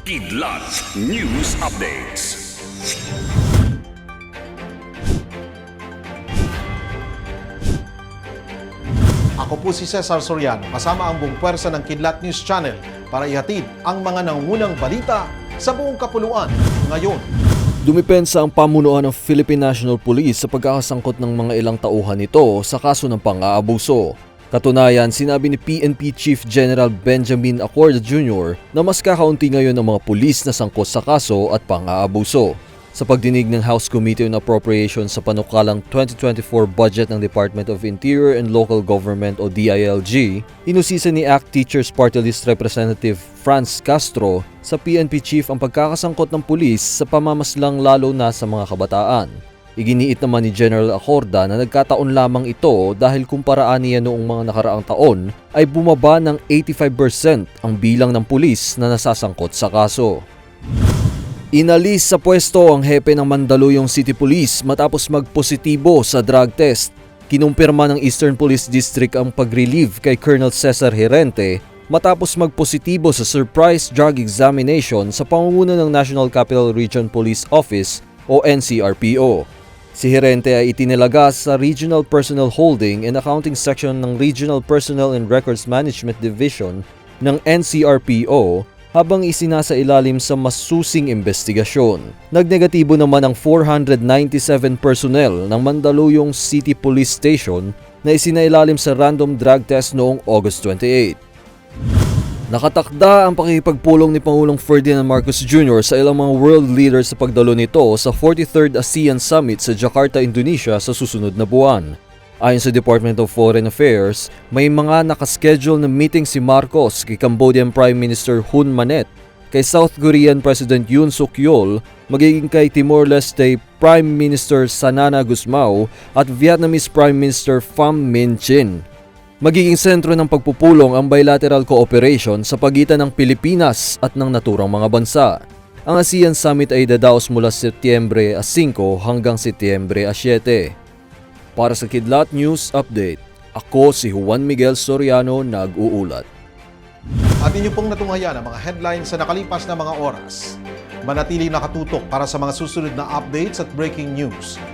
Kidlat News Updates. Ako po si Cesar Soriano, kasama ang buong pwersa ng Kidlat News Channel para ihatid ang mga nangungunang balita sa buong kapuluan ngayon. Dumipensa ang pamunuan ng Philippine National Police sa pagkakasangkot ng mga ilang tauhan nito sa kaso ng pang-aabuso. Katunayan, sinabi ni PNP Chief General Benjamin Accord Jr. na mas kakaunti ngayon ang mga pulis na sangkot sa kaso at pang-aabuso. Sa pagdinig ng House Committee on Appropriations sa panukalang 2024 budget ng Department of Interior and Local Government o DILG, inusisa ni ACT Teachers Party List Representative Franz Castro sa PNP Chief ang pagkakasangkot ng pulis sa pamamaslang lalo na sa mga kabataan. Iginiit naman ni General Acorda na nagkataon lamang ito dahil kumparaan niya noong mga nakaraang taon ay bumaba ng 85% ang bilang ng pulis na nasasangkot sa kaso. Inalis sa pwesto ang hepe ng Mandaluyong City Police matapos magpositibo sa drug test. Kinumpirma ng Eastern Police District ang pag-relieve kay Colonel Cesar Herente matapos magpositibo sa surprise drug examination sa pangunguna ng National Capital Region Police Office o NCRPO. Si Herente ay itinilaga sa Regional Personnel Holding and Accounting Section ng Regional Personnel and Records Management Division ng NCRPO habang isinasa ilalim sa masusing investigasyon. Nagnegatibo naman ang 497 personnel ng Mandaluyong City Police Station na isinailalim sa random drug test noong August 28. Nakatakda ang pakikipagpulong ni Pangulong Ferdinand Marcos Jr. sa ilang mga world leaders sa pagdalo nito sa 43rd ASEAN Summit sa Jakarta, Indonesia sa susunod na buwan. Ayon sa Department of Foreign Affairs, may mga nakaschedule na meeting si Marcos kay Cambodian Prime Minister Hun Manet, kay South Korean President Yoon Suk Yeol, magiging kay Timor-Leste Prime Minister Sanana Gusmao at Vietnamese Prime Minister Pham Minh Chinh. Magiging sentro ng pagpupulong ang bilateral cooperation sa pagitan ng Pilipinas at ng naturang mga bansa. Ang ASEAN Summit ay dadaos mula Setyembre 5 hanggang Setyembre 7. Para sa Kidlat News Update, ako si Juan Miguel Soriano nag-uulat. At inyo pong natunghayan ang mga headlines sa nakalipas na mga oras. Manatiling nakatutok para sa mga susunod na updates at breaking news.